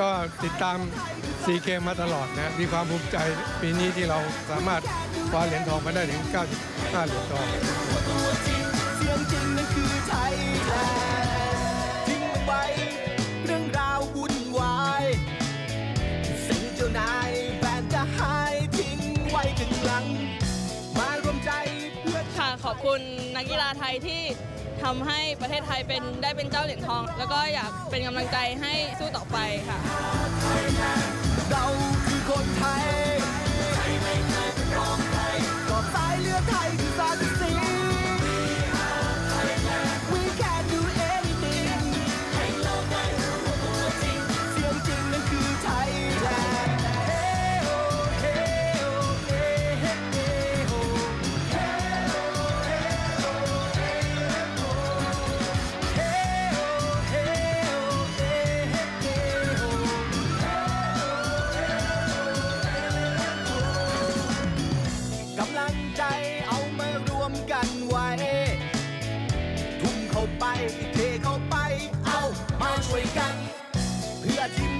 ก็ติดตามซีเกมมาตลอดนะมีความภูมิใจปีนี้ที่เราสามารถคว้าเหรียญทองมาได้ถึง 95 เหรียญทองค่ะขอบคุณนักกีฬาไทยที่ ทำให้ประเทศไทยเป็นได้เป็นเจ้าเหรียญทอง แล้วก็อยากเป็นกำลังใจให้สู้ต่อไปค่ะเราคือคนไทยใครไม่เคยเป็นรองใครก็สายเลือดไทยคือสาย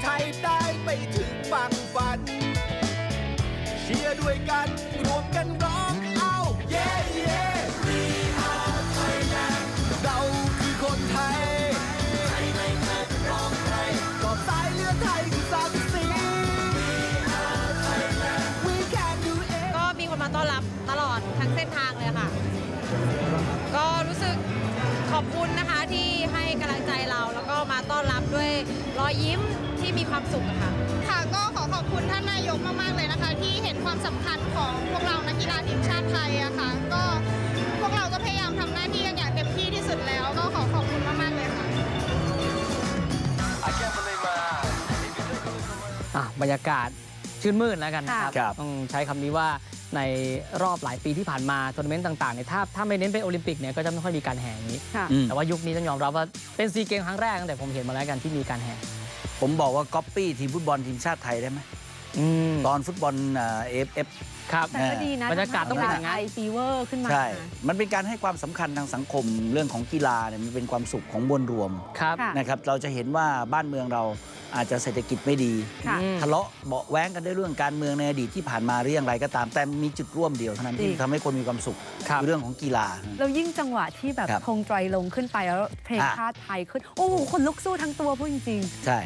ไทยได้ไปถึงฝั่งฝัน เชียร์ด้วยกัน รวมกันร้องเอาเย้เย้เราคือคนไทยไทยไม่เคยร้อบสายเลือดไทยคือสักดิ์ศรี We can do it ก็มีคนมาต้อนรับตลอดทั้งเส้นทางเลยค่ะ ก็รู้สึกขอบคุณนะคะที่ให้กำลังใจเราแล้วก็มาต้อนรับด้วยรอยยิ้ม ที่มีความสุขอะค่ะ ค่ะก็ขอขอบคุณท่านนายกมากๆเลยนะคะ ที่เห็นความสำคัญของพวกเรานักกีฬาทีมชาติไทยอะค่ะ ก็พวกเราก็พยายามทำหน้าที่กันอย่างเต็มที่ที่สุดแล้ว ก็ขอขอบคุณมากๆเลยค่ะ I can't believe my eyes. อะบรรยากาศชื่นมื่นแล้วกันนะครับครับต้องใช้คำนี้ว่าในรอบหลายปีที่ผ่านมาทัวร์นาเมนต์ต่างๆเนี่ยถ้าถ้าไม่เน้นเป็นโอลิมปิกเนี่ยก็จะไม่ค่อยมีการแห่อย่างนี้ค่ะอืมแต่ว่ายุคนี้ต้องยอมรับว่าเป็นซีเกมครั้งแรกตั้งแต่ผมเห็นมาแล้วกันที่มีการแห่ ผมบอกว่าก๊อปปี้ทีมฟุตบอลทีมชาติไทยได้ไหมอืมตอนฟุตบอลเอฟเอฟ ครับ แต่ก็ดีนะบรรยากาศต้องเป็นอย่างนั้นไอฟีเวอร์ขึ้นมาใช่ มันเป็นการให้ความสำคัญทางสังคมเรื่องของกีฬาเนี่ยมันเป็นความสุขของมวลรวมครับ ค่ะ นะครับ เราจะเห็นว่าบ้านเมืองเราอาจจะเศรษฐกิจไม่ดี ค่ะ อืม ทะเลาะเบาะแว้งกันด้วยเรื่องการเมืองในอดีตที่ผ่านมาหรืออย่างไรก็ตาม แต่มีจุดร่วมเดียวเท่านั้นจริที่งทำให้คนมีความสุขครับคือเรื่องของกีฬา แล้วยิ่งจังหวะที่แบบครับธงไตรลงขึ้นไปแล้วเพลงอะ ชาติไทยขึ้น โอ้โหคนลุกสู้ทั้งตัวพูดจริง ใช่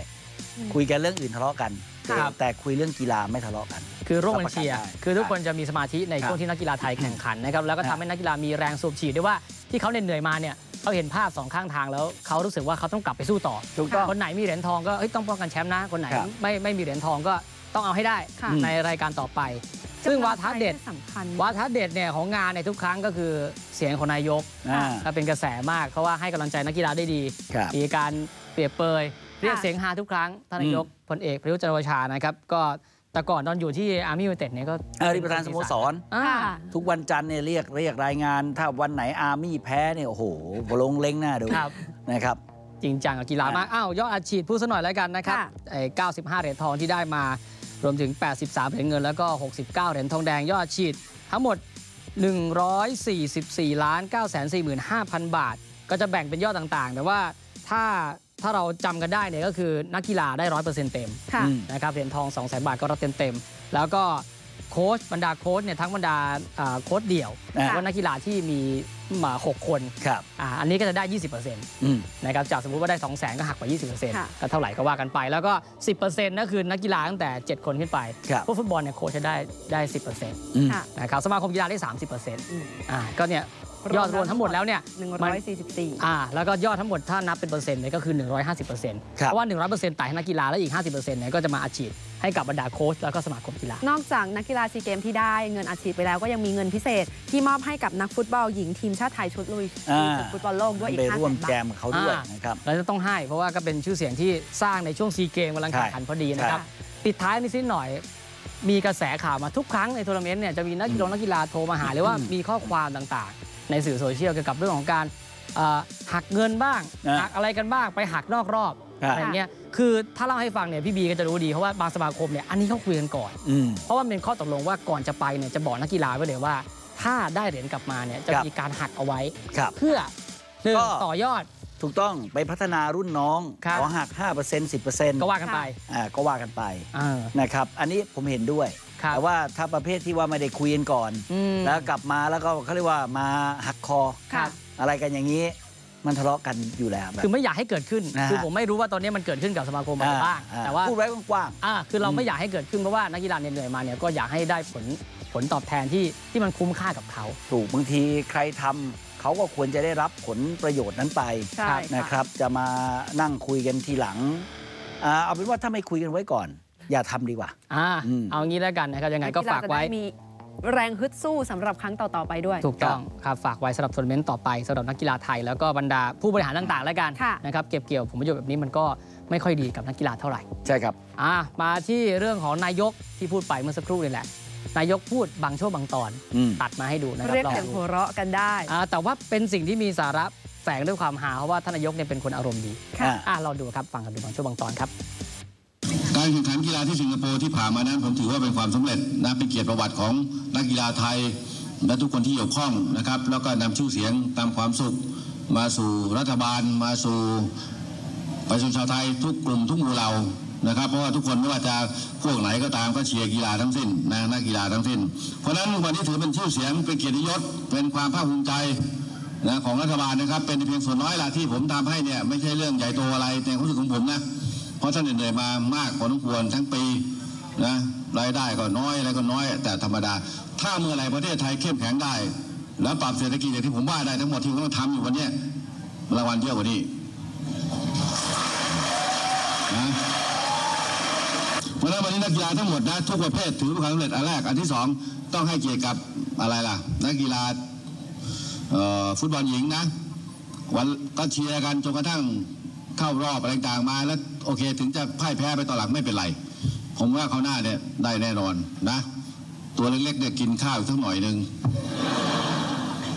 คุยกันเรื่องอื่นทะเลาะกันครับแต่คุยเรื่องกีฬาไม่ทะเลาะกัน คือร่วมกันเชียร์รับประกันได้คือทุกคนจะมีสมาธิในครับช่วงที่นักกีฬาไทยแข่งขันนะครับแล้วก็ครัทำบให้นักกีฬามีแรงสูบฉีดด้วยว่าที่เขาเหนื่อยๆมาเนี่ยเขาเห็นภาพสองข้างทางแล้วเขารู้สึกว่าเขาต้องกลับไปสู้ต่อถูกต้องคนไหนมีเหรียญทองก็เฮ้ยต้องป้องกันแชมป์นะคนไหนครับไม่ไม่มีเหรียญทองก็ต้องเอาให้ได้ค่ะในรายการต่อไปๆซึ่งวาทะเด็ดกำลังใจที่สำคัญวาทะเด็ดเนี่ยของงานในยทุกครั้งก็คือเสียงของนายกอ่าถ้าเป็นกระแสมากเพราะว่าให้กำลังใจนักกีฬาได้ดีครับมีการเปรียบเปรย เรียกเสียงฮาทุกครั้งท่านนายกพลเอกประยุทธ์จันทร์โอชานะครับก็แต่ก่อนตอนอยู่ที่อาร์มี่ยูไนเต็ดเนี่ยก็เออที่ประธานสโมสรอ่าค่ะทุกวันจันทร์เนี่ยเรียกเรียกรายงาน ถ้าวันไหนอาร์มี่แพ้เนี่ยโอ้โหลงเล้งหน้าดูครับนะครับจริงจังกับกีฬามาก อ้าวยอดอัดฉีดพูดซะหน่อยแล้วกันนะครับค่ะไอ้95 เหรียญทองที่ได้มารวมถึง 83 เหรียญเงิน แล้วก็ 69 เหรียญทองแดงยอดอัดฉีดทั้งหมด 144ล้าน945,000 บาท ก็จะแบ่งเป็นยอดต่างๆ แต่ว่าถ้า ถ้าเราจำกันได้เนี่ยก็คือนักกีฬาได้100%เต็มค่ะอืมนะครับเหรียญทอง2 0 0 0 0 0บาทก็รับเต็มๆแล้วก็โค้ชบรรดาโค้ชเนี่ยทั้งบรรดาอ่าโค้ชเดี่ยวอ่าว่านักกีฬาที่มีมาหกคนครับอ่าอันนี้ก็จะได้ 20%อืมนะครับจากสมมุติว่าได้ 2 0 0 0 0 0ก็หักไปค่ะ20%ก็เท่าไหร่ก็ว่ากันไป แล้วก็ 10%นั่นคือนักกีฬาตั้งแต่ 7 คนขึ้นไปครับพวกฟุตบอลเนี่ยโค้ชจะได้ได้ 10%อืมค่ะนะครับสมาคมกีฬาได้ 30%อ่าก็เนี่ย ยอดรวมทั้งหมดแล้วเนี่ยมัน144อ่าแล้วก็ยอดทั้งหมดถ้านับเป็นเปอร์เซ็นต์เนี่ยก็คือ 150%เพครับราะว่า 100%ต่ายให้นักกีฬาแล้วอีก 50%เนี่ยก็จะมาอาชีพให้กับบรรดาโค้ชแล้วก็สมาคมกีฬานอกจากนักกีฬาซีเกมที่ได้เงินอัดฉีดไปแล้วก็ยังมีเงินพิเศษ ที่มอบให้กับนักฟุตบอลหญิงทีมชาติไทยชุดลุยอ่าฟุตบอลโลกด้วยอีกไป5ร่วมแสนแจบาทมกับเขาด้วยอ่านนะครับแล้วจะต้องให้เพราะว่าก็เป็นชื่อเสียงที่สร้างในช่วงซีเกมกำลังแข่งขันพอดีนะครับใช่ปิดท้ายนิดหน่อยมีกระแสข่าวมาทุกครั้งในทัวร์นาเมนต์เนี่ยจะมีนักกีฬานักกีฬาโทรมาหาหรือว่ามีข้อความต่างๆ ในสื่อโซเชียลเกี่ยวกับเรื่องของการเอ่อหักเงินบ้างอ่าหักอะไรกันบ้างไปหักนอกรอบครับอะไรเงี้ยคือถ้าเล่าให้ฟังเนี่ยพี่บีก็จะรู้ดีเพราะว่าบางสมาคมเนี่ยอันนี้เขาคุยกันก่อนอืมเพราะว่ามันเป็นข้อตกลงว่าก่อนจะไปเนี่ยจะบอกนักกีฬาไว้เลยว่า ถ้าได้เหรียญกลับมาเนี่ยจะครับมีการหักเอาไว้ครับเพื่อหนึ่งก็ต่อยอดถูกต้องไปพัฒนารุ่นน้องครับขอหัก 5% 10%ก็ว่ากันไปอ่าก็ว่ากันไปเออนะครับ อันนี้ผมเห็นด้วยครับ แต่ว่าถ้าประเภทที่ว่าไม่ได้คุยกันก่อนอืมแล้วกลับมาแล้วก็เขาเรียกว่ามาหักคอครับอะไรกันอย่างนี้มันทะเลาะกันอยู่แล้วแบบคือไม่อยากให้เกิดขึ้นนะฮะคือผมไม่รู้ว่าตอนนี้มันเกิดขึ้นกับสมาคมอะไรบ้างอ่แต่ว่าพูดไว้กว้างอ่าคือเราไม่อยากให้เกิดขึ้นเพราะว่านักกีฬาเหนื่อยมาเนี่ยก็อยากให้ได้ผลผลตอบแทนที่ที่มันคุ้มค่ากับเขาๆถูกบางทีใครทำเขาก็ควรจะได้รับผลประโยชน์นั้นไปใช่นะครับ จะมานั่งคุยกันทีหลังอ่าเอาเป็นว่าถ้าไม่คุยกันไว้ก่อน อย่าทำดีกว่าอ่าอืมเอางี้แล้วกันนะครับยังไงก็ฝากไว้นัฬจะด้มีแรงฮึดสู้สำหรับครั้งต่อ ๆ ไปด้วย ถูกต้องครับฝากไว้สำหรับทัวร์นาเมนต์ต่อไปสำหรับนักกีฬาไทยแล้วก็บรรดาผู้บริหารต่างๆ แล้วกันค่ะนะครับเก็บเกี่ยวผลประโยชน์แบบนี้มันก็ไม่ค่อยดีกับนักกีฬาเท่าไหร่ ใช่ครับอ่ามาที่เรื่องของนายกที่พูดไปเมื่อสักครู่นี่แหละนายกพูดบางช่วงบางตอนอืมตัดมาให้ดูนะครับเรียกลองเสียงดูหัวเราะกันได้อ่าแต่ว่าเป็นสิ่งที่มีสาระแฝงด้วยความหาเพราะว่าท่านนายกเนี่ยเป็นคนอารมณ์ดีค่ะอ่าเราดูครับฟังกันดูบางช่วงบางตอนครับ การแข่งขันกีฬาที่สิงคโปร์ที่ผ่านมานั้นผมถือว่าเป็นความสำเร็จนะเป็นเกียรติประวัติของนักกีฬาไทย และทุกคนที่เกี่ยวข้องนะครับ แล้วก็นำชื่อเสียงตามความสุข มาสู่รัฐบาล มาสู่ประชาชนชาวไทยทุกกลุ่มทุกหมู่เหล่านะครับ เพราะว่าทุกคนไม่ว่าจะพวกไหนก็ตามก็เชียร์กีฬาทั้งสิ้นนะนักกีฬาทั้งสิ้น เพราะฉะนั้นวันนี้ถือเป็นชื่อเสียงเป็นเกียรติยศเป็นความภาคภูมิใจนะของรัฐบาลนะครับ เป็นเพียงส่วนน้อยละที่ผมทำให้เนี่ยไม่ใช่เรื่องใหญ่โตอะไรในความรู้สึกของผมนะ ราะท่านเหนื่อยมามากพอสมควรทั้งปีนะรายได้ก็น้อยอะไรก็น้อย แต่ธรรมดา ถ้าเมื่อไหร่ประเทศไทยเข้มแข็งได้ แล้วปรับเศรษฐกิจอย่างที่ผมว่าได้ทั้งหมดที่ผมต้องทำอยู่วันนี้รางวัลเยอะกว่านี้นะเพราะฉะนั้นวันนี้นักกีฬาทั้งหมดนะทุกประเภทถือเป็นความสำเร็จอันแรกอันที่สองต้องให้เกียรติกับอะไรล่ะ นักกีฬาฟุตบอลหญิงนะวันก็เชียร์กันจนกระทั่ง เข้ารอบอะไรต่างมาแล้วโอเค ถึงจะพ่ายแพ้ไปต่อหลังไม่เป็นไร ผมว่าเขาหน้าเนี่ยได้แน่นอนนะ ตัวเล็กๆเนี่ยกินข้าวสักหน่อยหนึ่ง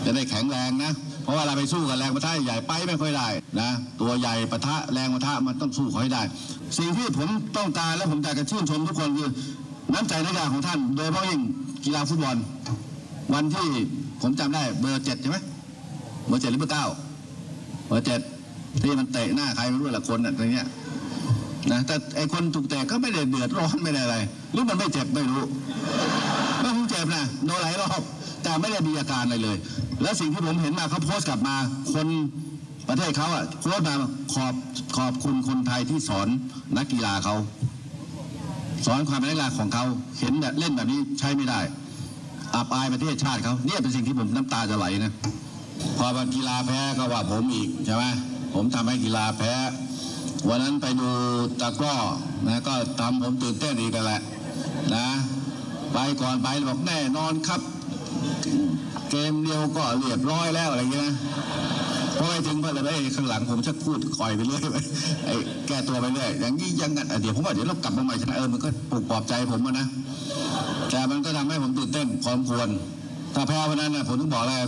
จะได้แข็งแรงนะ เพราะว่าเราไปสู้กับแรงปะทะใหญ่ไปไม่ค่อยได้นะตัวใหญ่ปะทะแรงปะทะมันต้องสู้เขาให้ได้ สิ่งที่ผมต้องการและผมอยากจะชื่นชมทุกคนคือน้ำใจนักกีฬาของท่าน โดยเฉพาะยิ่งกีฬาฟุตบอล วันที่ผมจำได้เบอร์เจ็ดใช่ไหมเบอร์เจ็ดหรือเบอร์เก้าเบอร์เจ็ด ที่มันเตะหน้าใครไม่รู้ละคนอะตรงเนี้ยนะแต่ไอคนถูกเตะก็ไม่ได้เดือดร้อนไม่ได้อะไรหรือมันไม่เจ็บไม่รู้ไม่คงเจ็บนะโดนหลายรอบแต่ไม่ได้มีอาการอะไรเลย แล้วสิ่งที่ผมเห็นมาเขาโพสต์กลับมาคนประเทศเขาอะโพสต์มาขอบขอบคุณคนไทยที่สอนนักกีฬาเขาสอนความเป็นนักกีฬาของเขาเห็นแบบเล่นแบบนี้ใช้ไม่ได้อับอายประเทศชาติเขาเนี่ยเป็นสิ่งที่ผมน้ำตาจะไหลนะพอวันกีฬาแพ้ก็ว่าผมอีกใช่ไหม ผมทำให้กีฬาแพ้ วันนั้นไปดูตะกร้อนะก็ทำผมตื่นเต้นอีกแหละนะไปก่อนไปบอกแน่นอนครับ เกมเดียวก็เรียบร้อยแล้วอะไรอย่างเงี้ยนะพอไปถึงพอเลยไปข้างหลังผมชักพูดคอยไปเรื่อยไปไอ้แก้ตัวไปเรื่อยอย่างนี้ยังงันเดี๋ยวผมว่าเดี๋ยวเรากลับมาใหม่ชนะเออมันก็ปลุกปลอบใจผมนะแต่มันก็ทำให้ผมตื่นเต้นพอสมควร ถ้าแพ้วันนั้นนะผมต้องบอกเลย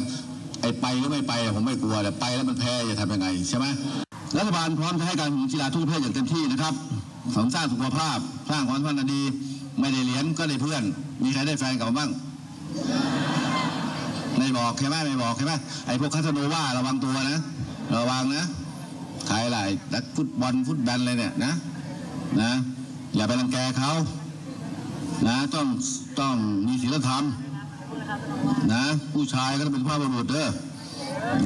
ไอ้ไปหรือไม่ไปผมไม่กลัวแต่ไปแล้วมันแพ้จะทำยังไงใช่ไหมรัฐบาลพร้อมจะให้การกีฬาทุกประเภทอย่างเต็มที่นะครับสริมสร้างสุขภาพสร้างความสัมพันธ์อันดี ไม่ได้เหรียญก็ได้เพื่อน มีใครได้แฟนกลับมบ้างไม่บอกใช่ไหมไม่บอกใช่ไหมไอ้พวกคาสโนว่าระวังตัวนะ ระวังนะใครหลายนักฟุตบอลฟุตบอลเลยเนี่ยนะนะอย่าไปรังแกเขานะต้องต้องมีศีลธรรม นะ ผู้ชายก็ต้องเป็นพ่อบุรุษเด้อ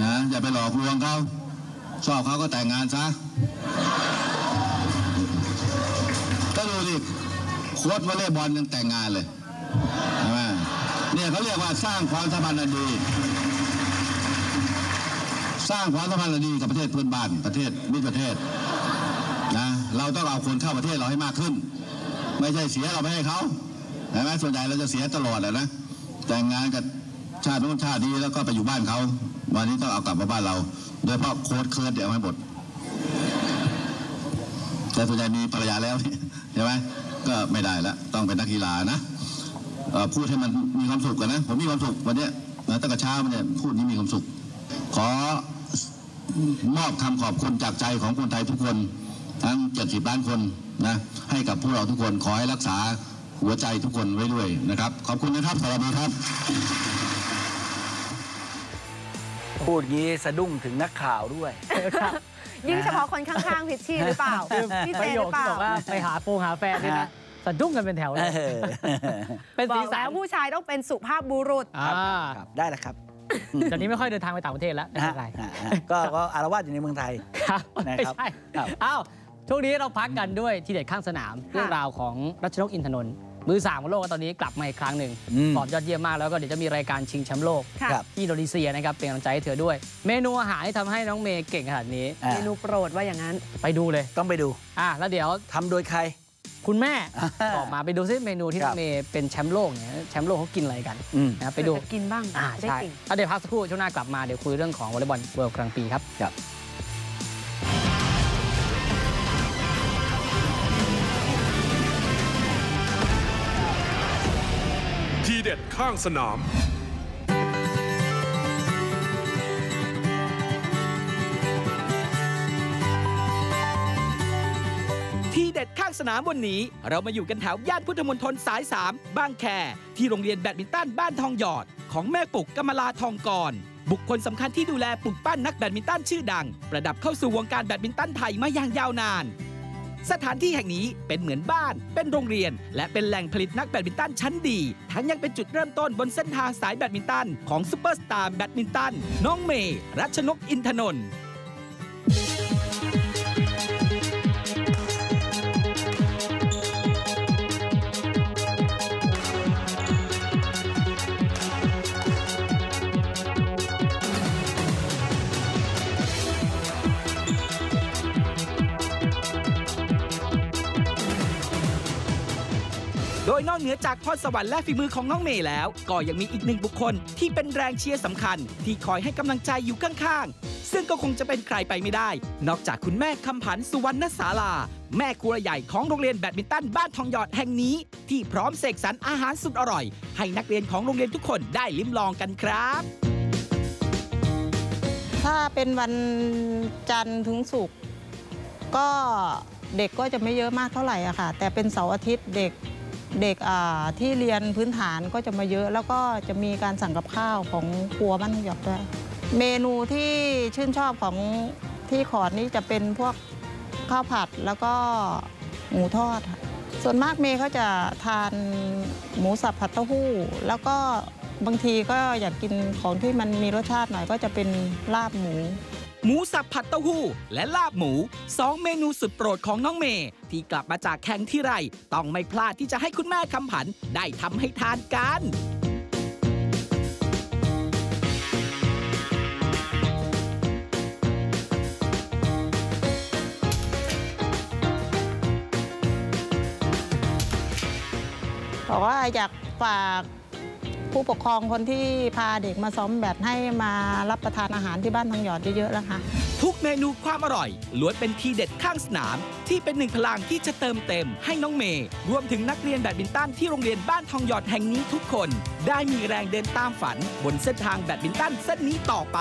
นะอย่าไปหลอกลวงเขาชอบเขาก็แต่งงานซะก็ดูดิโค้ชวอลเลย์บอลยังแต่งงานเลยใช่ไหมเนี่ยเขาเรียกว่าสร้างความสัมพันธ์ดี สร้างความสัมพันธ์ดีกับประเทศเพื่อนบ้านประเทศมิตรประเทศนะเราต้องเอาคนเข้าประเทศเราให้มากขึ้น ไม่ใช่เสียเราไม่ให้เขาใช่ไหมส่วนใหญ่เราจะเสียตลอดแหละนะ แต่งงานกับชาติโน้นชาตินี้แล้วก็ไปอยู่บ้านเขาวันนี้ต้องเอากลับมาบ้านเรา โดยเฉพาะโค้ดเคิร์ดเดี๋ยวให้หมดแต่ส่วนใหญ่มีภรรยาแล้วใช่ไหมก็ไม่ได้ละต้องเป็นนักกีฬานะพูดให้มันมีความสุขกันนะ ผมมีความสุขวันนี้นะตั้งแต่เช้ามาเนี่ยพูดนี้มีความสุข ขอมอบคำขอบคุณจากใจของคนไทยทุกคน ทั้ง 70 ล้านคนนะให้กับพวกเราทุกคนขอให้รักษา หัวใจทุกคนไว้ด้วยนะครับ ขอบคุณนะครับสวัสดีครับ พูดงี้สะดุ้งถึงนักข่าวด้วย ยิ่งเฉพาะคนข้างๆพิชชี่หรือเปล่าพี่ปเจระหโยรืคอเปที่ล่า บอกว่าไปหาโฟงหาแฟนเนี่ยนะฮะสะดุ้งกันเป็นแถวเลยเออเป็นบสีอกสัแล้นวผู้ชายต้องเป็นสุภาพบุรุษอ่าครับได้แล้วครับตอนนี้ไม่ค่อยเดินทางไปต่างประเทศแล้วไม่นะเป็นไรฮะฮะก็ก็อารวาสอยู่ในเมืองไทยครับนะไม่ครับใช่ครับอ้าวช่วงนี้เราพักกันด้วยทีเด็ดข้างสนาม เรื่องราวของรัชนกอินทนนท์ มือสามของโลกตอนนี้กลับมาอีกครั้งหนึ่งอืมฟอร์มยอดเยี่ยมมากแล้วก็เดี๋ยวจะมีรายการชิงแชมป์โลกค่ะครับที่อินโดนีเซียนะครับเป็นกำลังใจให้เธอด้วย เมนูอาหารที่ทำให้น้องเมย์เก่งขนาดนี้อ่าเมนูโปรดว่าอย่างนั้น ไปดูเลยต้องไปดูอะแล้วเดี๋ยวทำโดยใคร คุณแม่อ่าบอกมาไปดูซิเมนูที่คน้รัอบงเมย์เป็นแชมป์โลกเนี่ยแชมป์โลกเขากินอะไรกันอืมนะครับไปดูเยวจะกินบ้างอ่าจะได้ใช่เก่งแล้วเดี๋ยวพักสักครู่ช่วงหน้ากลับมาเดี๋ยวคุยเรื่องของวอลเลย์บอลเวิลด์กลางปีครับ ข้างสนาม ที่เด็ดข้างสนามวันนี้ เรามาอยู่กันแถวย่านพุทธมณฑลสาย 3 บางแค ที่โรงเรียนแบดมินตันบ้านทองหยอด ของแม่ปุกกำมลาทองกรบุคคลสำคัญที่ดูแลปลุกปั้นนักแบดมินตันชื่อดัง ประดับเข้าสู่วงการแบดมินตันไทยมาอย่างยาวนาน สถานที่แห่งนี้เป็นเหมือนบ้าน เป็นโรงเรียน และเป็นแหล่งผลิตนักแบดมินตันชั้นดี ทั้งยังเป็นจุดเริ่มต้นบนเส้นทางสายแบดมินตันของซูเปอร์สตาร์แบดมินตันน้องเมย์รัชนกอินทนนท์ นอกเหนือจากพรสวรรค์และฝีมือของน้องเมย์แล้ว ก็ยังมีอีกหนึ่งบุคคลที่เป็นแรงเชียร์สำคัญ ที่คอยให้กำลังใจอยู่ข้างๆ ซึ่งก็คงจะเป็นใครไปไม่ได้ นอกจากคุณแม่คำผันสุวรรณศาลา แม่ครัวใหญ่ของโรงเรียนแบดมินตันบ้านทองหยอดแห่งนี้ ที่พร้อมเสกสรรอาหารสุดอร่อย ให้นักเรียนของโรงเรียนทุกคนได้ลิ้มลองกันครับ ถ้าเป็นวันจันทร์ถึงศุกร์ก็เด็กก็จะไม่เยอะมากเท่าไหร่อะค่ะ แต่เป็นเสาร์อาทิตย์เด็ก เด็กที่เรียนพื้นฐานก็จะมาเยอะ แล้วก็จะมีการสั่งกับข้าวของครัวบ้านหยอกด้วยเมนูที่ชื่นชอบของที่ขอดนี่จะเป็นพวกข้าวผัดแล้วก็หมูทอด ส่วนมากเมย์เขาจะทานหมูสับผัดเต้าหู้ แล้วก็บางทีก็อยากกินของที่มันมีรสชาติหน่อยก็จะเป็นลาบหมู หมูสับผัดเต้าหู้ และลาบหมูสองเมนูสุดโปรดของน้องเมย์ที่กลับมาจากแข่งที่ไร ต้องไม่พลาดที่จะให้คุณแม่คำผัน ได้ทำให้ทานกันบอกว่าอยากฝาก ผู้ปกครองคนที่พาเด็กมาซ้อมแบบให้มารับประทานอาหารที่บ้านทางหยอดเยอะๆแล้วค่ะ ทุกเมนูความอร่อยล้วนเป็นทีเด็ดข้างสนาม ที่เป็นหนึ่งพลังที่จะเติมเต็มให้น้องเมย์รวมถึงนักเรียนแบดมินตันที่โรงเรียนบ้านทองหยอดแห่งนี้ทุกคน ได้มีแรงเดินตามฝันบนเส้นทางแบดมินตันเส้นนี้ต่อไป